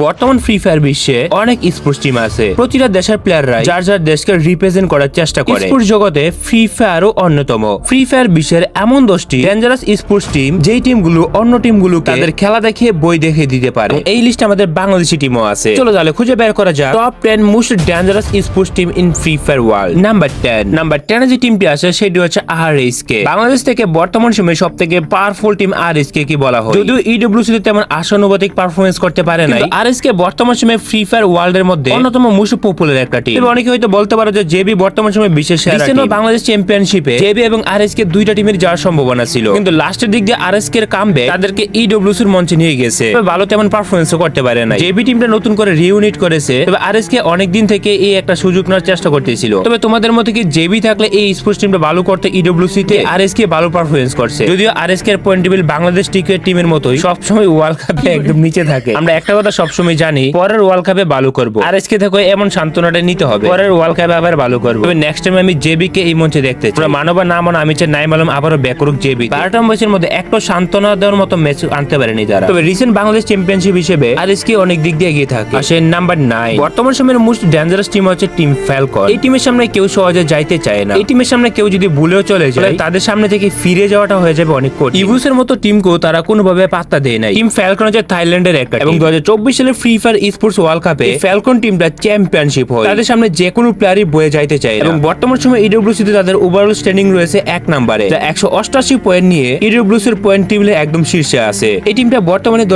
বর্তমান free fire বিশ্বে অনেক স্পোর্টস টিম আছে। প্রতিটা দেশের প্লেয়াররা যার যার দেশকে রিপ্রেজেন্ট করার চেষ্টা করে। স্পোর্টস জগতে ফ্রি ফায়ারও অন্যতম। ফ্রি ফায়ার বিশ্বের এমন দশটি ডেঞ্জারাস স্পোর্টস টিম যেই টিমগুলো অন্য টিমগুলো তাদের খেলা দেখে বই দেখে দিতে পারে। এই লিস্টে আমাদের বাংলাদেশি টিমও আছে। চলো তাহলে খুঁজে বের করা যাক। Top ten most dangerous sports team in Free Fire world number ten number টেনে যে টিমটি আছে, সেটি হচ্ছে আর কে বাংলাদেশ থেকে বর্তমান সময়ে সব থেকে পাওয়ারফুল টিম আর কে কি বলা হয়? যদিও ইডব্লিউসি তেমন আশানুপাতিক পারফরমেন্স করতে পারে না আর কে বর্তমান সময়ে ফ্রি ফায়ার ওয়ার্ল্ড এর মধ্যে অন্যতম মোস্ট পপুলার একটা টিম অনেকে হয়তো বলতে পারো যে জেবি বর্তমান সময়ে টিম বাংলাদেশ চ্যাম্পিয়নশিপে জেবি এবং আর কে দুইটা টিমের যাওয়ার সম্ভাবনা ছিল। কিন্তু লাস্টের দিক দিয়ে আর কে এর কামবে তাদেরকে ইডব্লিউসির মঞ্চে নিয়ে গেছে। তবে ভালো তেমন পারফরমেন্সও করতে পারে না জেবি টিমটা নতুন করে রিউনিট করেছে। তবে আর কে অনেকদিন থেকে এই একটা সুযোগ নেওয়ার চেষ্টা করতেছিল। তবে তোমাদের মতে কি জেবি থাকলে এই স্পোর্টস টিমটা ভালো করতে ইডব্লিউসি তে আর কে ভালো পারফরমেন্স করছে? যদিও আর কে এর পয়েন্ট টেবিল বাংলাদেশ ক্রিকেট টিমের মতোই সবসময় ওয়ার্ল্ড কাপে একদম নিচে থাকে। আমরা একটা কথা সবসময় জানি, পরের ওয়ার্ল্ড কাপে ভালো করব। আর এসকে থেকে এমন সান্ত্বনাটা নিতে হবে। পরের ওয়ার্ল্ড কাপে আবার ভালো করব। নেক্সট টাইম আমি জেবি কে এই মঞ্চে দেখতে চাই। মানবা না মানো, আমি চাই নাই মালুম আবারও ব্যাক করুক জেবি। বারোটা ম্যাচের মধ্যে একটা সান্ত্বনা দেওয়ার মতো ম্যাচ আনতে পারেনি যারা। তবে রিসেন্ট বাংলাদেশ চ্যাম্পিয়নশিপ হিসেবে আর এসকে অনেক দিক দিয়ে এগিয়ে থাকে। আসে নাম্বার নাইন বর্তমান সময়ের মোস্ট ডেঞ্জারাস টিম হচ্ছে টিম ফ্যালকন এই টিমের সামনে কেউ সহজে যাইতে চায় না। এই টিমের সামনে কেউ যদি ভুলেও চলে যায় তাদের সামনে থেকে ফিরে যাওয়াটা হয়ে যাবে অনেক কঠিন। ইভুসের মতো টিমকেও তারা কোনোভাবে পাত্তা দেয় নাই। টিম ফ্যালকন হচ্ছে থাইল্যান্ডের একটা এবং দু হাজার চব্বিশ সালে ফ্রি ফায়ার স্পোর্টস ওয়ার্ল্ড কাপে ফ্যালকন টিমটা চ্যাম্পিয়নশিপ হয়। তাদের সামনে যে কোনো প্লেয়ারই বয়ে যাইতে চায় এবং বর্তমান সময় ইডব্লিউসি তে তাদের ওভারঅল স্ট্যান্ডিং রয়েছে এক নম্বরে। যা একশো অষ্টাশি পয়েন্ট নিয়ে ইডব্লিউসি এর পয়েন্ট টেবিলে একদম শীর্ষে আছে। এই টিমটা বর্তমানে দু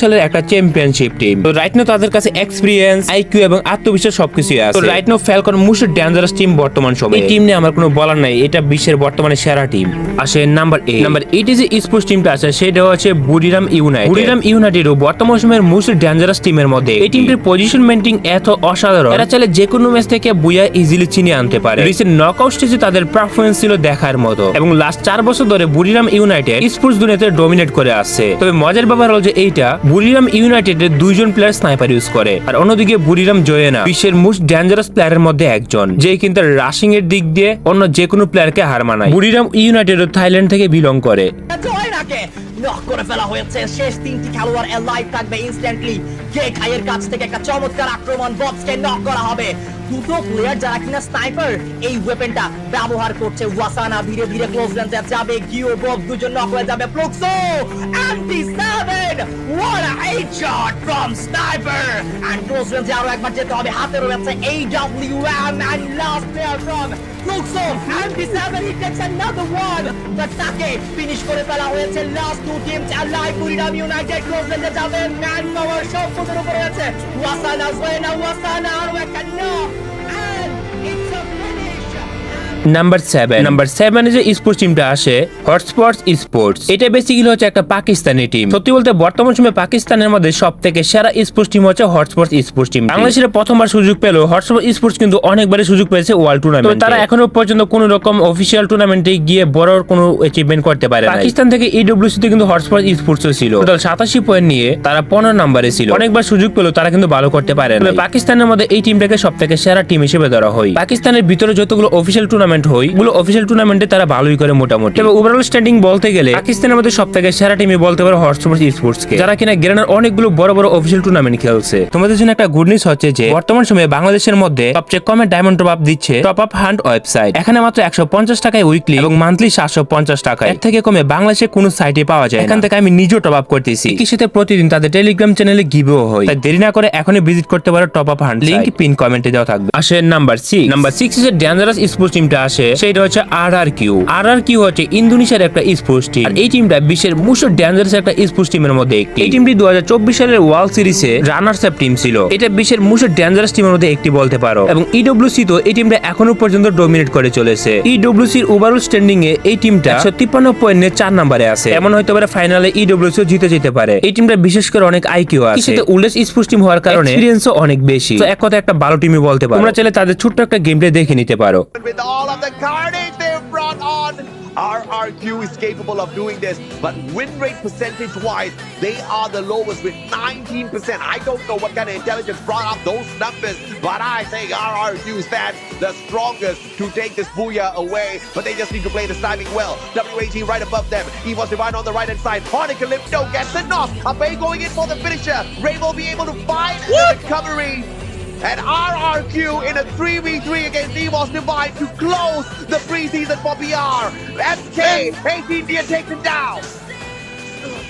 সালের একটা চ্যাম্পিয়নশিপ টিম তো রাইট নাও তাদের কাছে এক্সপিরিয়েন্স আইকিউ এবং আত্মবিশ্বাস সবকিছুই আছে। তো right now Falcon most dangerous team বর্তমান সময়। এই টিম নিয়ে আমার কোনো বলার নাই এটা বিশ্বের বর্তমানে সেরা টিম আসে নাম্বার এইট নাম্বার এইট যে স্পোর্টস টিমটা আছে সেটা হচ্ছে বুড়িরাম ইউনাইটেড বুড়িরাম ইউনাইটেডও বর্তমান সময়ের মোস্ট ডেঞ্জারাস টিমের মধ্যে। এই টিমটির পজিশন মেন্টিং এত অসাধারণ। এরা চাইলে যে কোনো ম্যাচ থেকে বুয়া ইজিলি চিনিয়ে আনতে পারে। রিসেন্ট নকআউট স্টেজে তাদের পারফরমেন্স ছিল দেখার মতো। এবং লাস্ট চার বছর ধরে বুড়িরাম ইউনাইটেড স্পোর্টস দুনিয়াতে ডমিনেট করে আসছে। তবে মজার ব্যাপার হলো যে এইটা বুড়িরাম ইউনাইটেডের দুইজন প্লেয়ার স্নাইপার ইউজ করে। আর অন্যদিকে বুড়িরাম জয়েনা বিশ্বের মোস্ট ডেঞ্জারাস প্লেয়ারের মধ্যে একজন। যে কিন্তু রাশিং এর দিক দিয়ে অন্য যে কোনো প্লেয়ারকে হার মানায়। বুড়িরাম ইউনাইটেড থাইল্যান্ড থেকে বিলং করে। জয়নাকে নক করে ফেলা হয়েছে। শেষ তিনটি খেলোয়াড় লাইভ থাকবে ইনস্ট্যান্টলি কে খাইয়ের কাছ থেকে একটা চমৎকার আক্রমণ বক্সকে নক করা হবে। দুটো প্লেয়ার যারা কিনা স্নাইপার এই ওয়েপেনটা ব্যবহার করছে। ওয়াসানা ধীরে ধীরে ক্লোজ রেঞ্জে যাবে গিও বব দুজন নক হয়ে যাবে। Ploxo MT seven what a eight shot from sniper! And close রেঞ্জে আরও একবার যেতে হবে হাতে রয়েছে AWM and last player from Pluxo MT seven he takes another one. But তাকে ফিনিশ করে ফেলা হয়েছে লাস্ট টু টিম চালাই কুড়িরাম ইউনাইটেড ক্লোজ রেঞ্জে যাবে ম্যান পাওয়ার সব পদের উপরে আছে ওয়াসানা জয়েনা ওয়াসানা আরও একটা knock number seven number seven যে স্পোর্টস টিমটা আসে হটস্পটস স্পোর্টস এটা বেসিক্যালি হচ্ছে একটা পাকিস্তানি টিম সত্যি বলতে বর্তমান সময়ে পাকিস্তানের মধ্যে সব থেকে সেরা স্পোর্টস টিম হচ্ছে হটস্পটস স্পোর্টস টিম বাংলাদেশের প্রথমবার সুযোগ পেল হটস্পট স্পোর্টস কিন্তু অনেকবারই সুযোগ পেয়েছে ওয়ার্ল্ড টুর্নামেন্ট তারা এখনও পর্যন্ত কোন রকম অফিসিয়াল টুর্নামেন্টে গিয়ে বড় কোনো অ্যাচিভমেন্ট করতে পারে পাকিস্তান থেকে ইডব্লিউসি তে কিন্তু হটস্পট স্পোর্টস ছিল। টোটাল সাতাশি পয়েন্ট নিয়ে তারা পনেরো নম্বরে ছিল। অনেকবার সুযোগ পেল তারা কিন্তু ভালো করতে পারে পাকিস্তানের মধ্যে এই টিমটাকে সব থেকে সেরা টিম হিসেবে ধরা হয়। পাকিস্তানের ভিতরে যতগুলো অফিসিয়াল টুর্নামেন্ট হয়গুলো অফিসিয়াল টুর্নামেন্টে তারা ভালোই করে মোটামুটি। তবে ওভারঅল স্ট্যান্ডিং বলতে গেলে পাকিস্তানের মধ্যে সব থেকে সেরা টিমই বলতে পারো হটস্পোর্টস স্পোর্টস কে যারা কিনা গ্রেনার অনেকগুলো বড় বড় অফিসিয়াল টুর্নামেন্ট খেলছে। তোমাদের জন্য একটা গুড নিউজ হচ্ছে যে বর্তমান সময়ে বাংলাদেশের মধ্যে সবচেয়ে কমে ডায়মন্ড টপ আপ দিচ্ছে টপ আপ হান্ট ওয়েবসাইট এখানে মাত্র একশো পঞ্চাশ টাকায় উইকলি এবং মান্থলি সাতশো পঞ্চাশ টাকা এর থেকে কমে বাংলাদেশে কোনো সাইটে পাওয়া যায় এখান থেকে আমি নিজেও টপ আপ করতেছি সাথে প্রতিদিন তাদের টেলিগ্রাম চ্যানেলে গিভও হয়। তাই দেরি না করে এখনই ভিজিট করতে পারো top up hunt link pin কমেন্টে দেওয়া থাকবে। আসে নাম্বার সিক্স নাম্বার সিক্স যে ডেঞ্জারাস স্পোর্টস টিমটা আসে সেটা হচ্ছে আর আর কিউ আর আর কিউ হচ্ছে ইন্দোনেশিয়ার একটা স্পোর্টস টিম আর এই টিমটা বিশ্বের মোস্ট ডেঞ্জারাস একটা স্পোর্টস টিমের মধ্যে একটি। এই টিমটি দু সালের ওয়ার্ল্ড সিরিজে রানার্স আপ টিম ছিল। এটা বিশ্বের মোস্ট ডেঞ্জারাস টিমের মধ্যে একটি বলতে পারো। এবং ইডব্লিউসি তো এই টিমটা এখনও পর্যন্ত ডোমিনেট করে চলেছে। ইডব্লিউসির ওভারঅল স্ট্যান্ডিং এ এই টিমটা একশো তিপ্পান্ন পয়েন্ট চার নম্বরে আছে। এমন হয়তো পারে ফাইনালে ইডব্লিউসি জিতে যেতে পারে। এই টিমটা বিশেষ করে অনেক আইকিউ আছে। সাথে উল্লেস স্পোর্টস টিম হওয়ার কারণে এক্সপিরিয়েন্সও অনেক বেশি। তো এক কথা একটা ভালো টিমই বলতে পারো। তোমরা চাইলে তাদের ছোট্ট একটা গেম প্লে দেখে নিতে পারো। With all of the carnage they've brought on. RRQ is capable of doing this, but win rate percentage wise, they are the lowest with 19%. I don't know what kind of intelligence brought up those numbers, but I think RRQ stands the strongest to take this booyah away. But they just need to play the timing well. WAT right above them. Evos Divine on the right hand side. Calypso gets the knock. Abe going in for the finisher. Ray will be able to find the recovery. And RRQ in a 3v3 against Evos Divine to close the preseason for PR. MK, 18 India takes him down.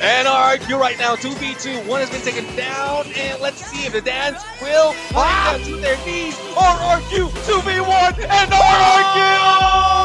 And RRQ right now, 2v2. One has been taken down, and let's see if the dance will Ah! to their knees. RRQ, 2v1, and RRQ!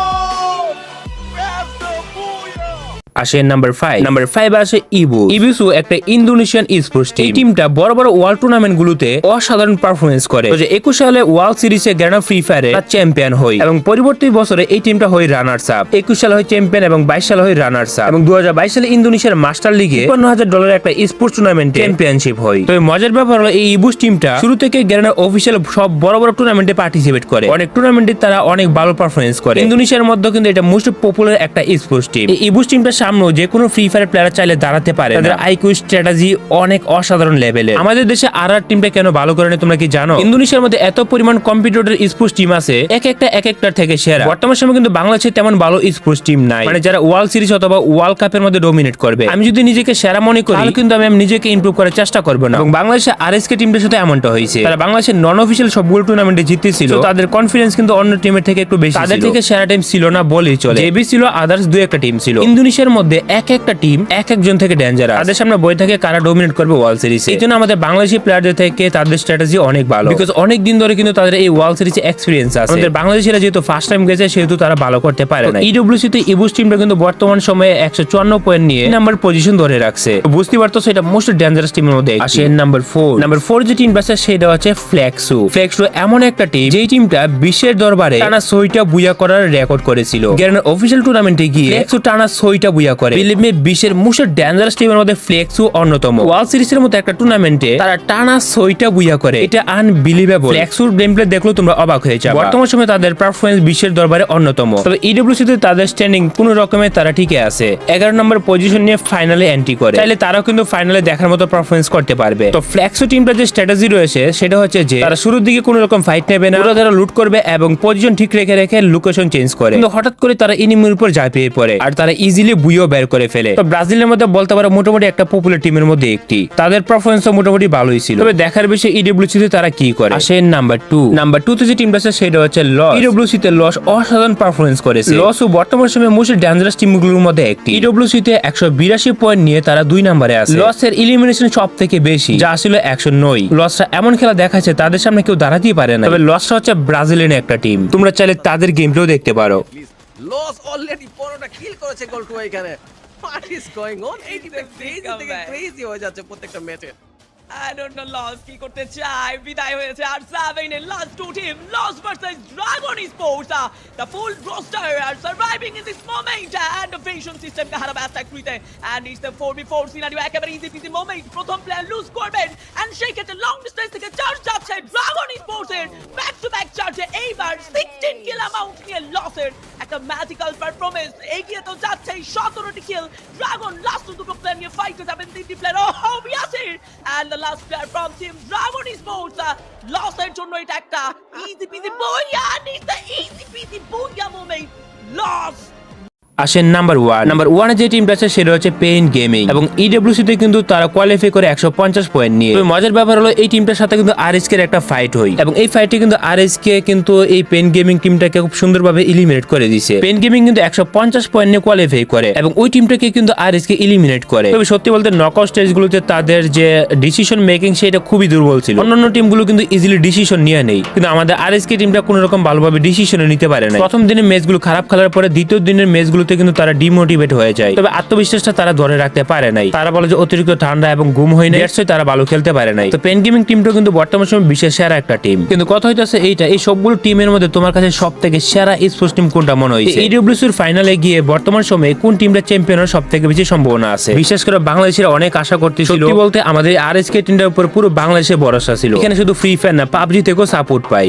আসে number five number five আসে ইবু ইবিসু একটা Indonesian sports team এই টিমটা বড় বড় world tournament গুলোতে অসাধারণ পারফরমেন্স করে। একুশ সালে ওয়ার্ল্ড সিরিজে গ্র্যান্ড ফ্রি ফায়ারে চ্যাম্পিয়ন হয় এবং পরবর্তী বছরে এই টিমটা হয় রানার্স আপ একুশ সালে হয় চ্যাম্পিয়ন এবং বাইশ সালে হয় রানার্স আপ এবং দু সালে ইন্দোনেশিয়ার মাস্টার লিগে পনেরো হাজার ডলারের একটা স্পোর্টস টুর্নামেন্টে চ্যাম্পিয়নশিপ হয় তো মজার ব্যাপার হলো এই ইবুস টিমটা শুরু থেকে গ্র্যান্ড অফিসিয়াল সব বড় বড় টুর্নামেন্টে পার্টিসিপেট করে। অনেক টুর্নামেন্টে তারা অনেক ভালো পারফরমেন্স করে। ইন্দোনেশিয়ার মধ্যে কিন্তু এটা মোস্ট পপুলার একটা স্পোর্টস টিম এই ইবুস টিমটার সামনেও যে কোনো ফ্রি ফায়ার প্লেয়ার চাইলে দাঁড়াতে পারে তাদের আইকিউ স্ট্র্যাটেজি অনেক অসাধারণ লেভেলের আমাদের দেশে আর আর টিমটা কেন ভালো করে তোমরা কি জানো? ইন্দোনেশিয়ার মধ্যে এত পরিমাণ কম্পিউটার স্পোর্টস টিম আছে এক একটা এক একটার থেকে সেরা। বর্তমান সময় কিন্তু বাংলাদেশে তেমন ভালো স্পোর্টস টিম নাই। মানে যারা ওয়ার্ল্ড সিরিজ অথবা ওয়ার্ল্ড কাপের মধ্যে ডোমিনেট করবে। আমি যদি নিজেকে সেরা মনে করি তাহলে কিন্তু আমি নিজেকে ইমপ্রুভ করার চেষ্টা করব না। এবং বাংলাদেশে আর এস কে টিমটার সাথে এমনটা হয়েছে। তারা বাংলাদেশের নন অফিসিয়াল সবগুলো টুর্নামেন্টে জিতেছিল। তাদের কনফিডেন্স কিন্তু অন্য টিমের থেকে একটু বেশি তাদের থেকে সেরা টিম ছিল না বলেই চলে। জেবি ছিল আদার্স দুই একটা টিম ছিল। ইন্দোনেশিয়ার মধ্যে এক একটা টিম এক একজন থেকে ডেঞ্জারাস তাদের সামনে বই থাকে কারা ডোমিনেট করবে ওয়ার্ল্ড সিরিজ এই জন্য আমাদের বাংলাদেশি প্লেয়ারদের থেকে তাদের স্ট্র্যাটেজি অনেক ভালো। বিকজ অনেক দিন ধরে কিন্তু তাদের এই ওয়ার্ল্ড সিরিজে এক্সপিরিয়েন্স আছে। আমাদের বাংলাদেশিরা যেহেতু ফার্স্ট টাইম গেছে সেহেতু তারা ভালো করতে পারে না ইডব্লিউসি তে ইবুস টিমটা কিন্তু বর্তমান সময়ে একশো চুয়ান্ন পয়েন্ট নিয়ে নাম্বার পজিশন ধরে রাখছে। বুঝতে পারতো সেটা মোস্ট ডেঞ্জারাস টিমের মধ্যে আসে নাম্বার ফোর নাম্বার ফোর যে টিম আছে সেটা হচ্ছে ফ্লেক্সু ফ্লেক্সু এমন একটা টিম যেই টিমটা বিশ্বের দরবারে টানা ছয়টা বুয়া করার রেকর্ড করেছিল। গ্যারেনের অফিসিয়াল টুর্নামেন্টে গিয়ে ফ্লেক্সু টানা ছয়টা বুয়া করে। বিলিভ মি বিশ্বের মোস্ট ডেঞ্জারাস টিমের মধ্যে ফ্লেক্সু অন্যতম। ওয়ার্ল্ড সিরিজের মতো একটা টুর্নামেন্টে তারা টানা ছয়টা বুয়া করে। এটা আনবিলিভেবল ফ্লেক্সুর গেম প্লে দেখলেও তোমরা অবাক হয়ে যাবে। বর্তমান সময়ে তাদের পারফরমেন্স বিশ্বের দরবারে অন্যতম। তবে ইডব্লিউসি তে তাদের স্ট্যান্ডিং কোন রকমের তারা ঠিকই আছে। এগারো নম্বর পজিশন নিয়ে ফাইনালে এন্ট্রি করে। তাহলে তারাও কিন্তু ফাইনালে দেখার মতো পারফরমেন্স করতে পারবে। তো ফ্লেক্সো টিমটা যে স্ট্র্যাটেজি রয়েছে, সেটা হচ্ছে যে তারা শুরুর দিকে কোনো রকম ফাইট নেবে না। ওরা তারা লুট করবে এবং পজিশন ঠিক রেখে রেখে লোকেশন চেঞ্জ করে। কিন্তু হঠাৎ করে তারা ইনিমির উপর ঝাঁপিয়ে পড়ে। আর তারা ইজিলি বুইও বের করে ফেলে। তো ব্রাজিলের মধ্যে বলতে পারো মোটামুটি একটা পপুলার টিমের মধ্যে একটি। তাদের পারফরমেন্স মোটামুটি ভালোই ছিল। তবে দেখার বিষয় ইডব্লিউসি তে তারা কি করে? আসে নাম্বার টু নাম্বার টু তে যে টিমটা আছে সেটা হচ্ছে লস ইডব্লিউসি তে লস অসাধারণ পারফরমেন্স করেছে। লস ও বর্তমান সময়ে মোস্ট ডেঞ্জারাস টিমগুলোর মধ্যে একটি। ইডব্লিউসি তে একশো বিরাশি পয়েন্ট নিয়ে তারা দুই নম্বরে আছে। লসের ইলিমিনেশন সব থেকে বেশি। যা আসলে একশো নয়। লসরা এমন খেলা দেখাচ্ছে তাদের সামনে কেউ দাঁড়াতেই পারে না। তবে লসরা হচ্ছে ব্রাজিলের একটা টিম তোমরা চাইলে তাদের গেম প্লেও দেখতে পারো। লস অলরেডি কিল করেছে গোল্টু এখানে। হোয়াট ইজ গোয়িং অন এই টিমটা ক্রেজি থেকে ক্রেজি হয়ে যাচ্ছে প্রত্যেকটা ম্যাচে I don't know লস কি করতে চায়? বিদায় হয়েছে আর seven last two team LOS versus Dragon Sports the full roster are surviving in this moment and vision system কাহারা ব্যাস অ্যাক্টরিতে and it's the 4v4 scenario একেবারে ইজি পিজি মোমেন্ট প্রথম player lose করবেন। And সেই ক্ষেত্রে লং ডিসটেন্স থেকে charge যাচ্ছে dragon sports এর। Back to back চার্জে এইবার 16 কিল অ্যামাউন্ট নিয়ে লসের একটা ম্যাজিক্যাল পারফরম্যান্স এগিয়ে তো যাচ্ছে 17টি কিল ড্রাগন লাস্ট দুটো প্লেয়ার নিয়ে ফাইটে যাবেন। তিনটি player O Yasir and last player from team Dragon Sports লসের জন্য এটা একটা ইজি পিজি বইয়া নিজ দ্য ইজি পিজি বইয়া মোমেন্ট লস আসেন নাম্বার ওয়ান নাম্বার ওয়ানে যে টিমটা আছে, সেটা হচ্ছে পেইন গেমিং এবং ইডব্লিউসি তে কিন্তু তারা কোয়ালিফাই করে একশো পঞ্চাশ পয়েন্ট নিয়ে। তবে মজার ব্যাপার হলো, এই টিমটার সাথে কিন্তু আর এস এর একটা ফাইট হয় এবং এই ফাইটে কিন্তু আর এস কে কিন্তু এই পেন গেমিং টিমটাকে খুব সুন্দরভাবে ইলিমিনেট করে দিছে পেন গেমিং কিন্তু একশো পঞ্চাশ পয়েন্ট নিয়ে কোয়ালিফাই করে এবং ওই টিমটাকে কিন্তু আর এস কে ইলিমিনেট করে। তবে সত্যি বলতে নকআউট স্টেজগুলোতে তাদের যে ডিসিশন মেকিং সেটা খুবই দুর্বল ছিল। অন্যান্য টিমগুলো কিন্তু ইজিলি ডিসিশন নিয়ে নেই। কিন্তু আমাদের আর এস কে টিমটা কোনো রকম ভালোভাবে ডিসিশন নিতে পারে না প্রথম দিনের ম্যাচগুলো খারাপ খেলার পরে দ্বিতীয় দিনের ম্যাচগুলোতে কিন্তু তারা ডিমোটিভেট হয়ে যায়। তবে আত্মবিশ্বাসটা তারা ধরে রাখতে পারে নাই। তারা বলে যে অতিরিক্ত ঠান্ডা এবং ঘুম হয় না That's তারা ভালো খেলতে পারে নাই। তো পেন গেমিং টিমটা কিন্তু বর্তমান সময় বিশেষ সেরা একটা টিম কিন্তু কথা হইতাছে এইটা এই সবগুলো টিমের মধ্যে তোমার কাছে সব থেকে সেরা স্পোর্টস টিম কোনটা মনে হয়েছে ইডব্লিউসির ফাইনালে গিয়ে বর্তমান সময়ে কোন টিমটা চ্যাম্পিয়ন হওয়ার সব থেকে বেশি সম্ভাবনা আছে? বিশেষ করে বাংলাদেশের অনেক আশা করতেছিল। বলতে আমাদের আর এস কে টিমটার উপর পুরো বাংলাদেশে ভরসা ছিল। এখানে শুধু ফ্রি ফায়ার না পাবজি থেকেও সাপোর্ট পাই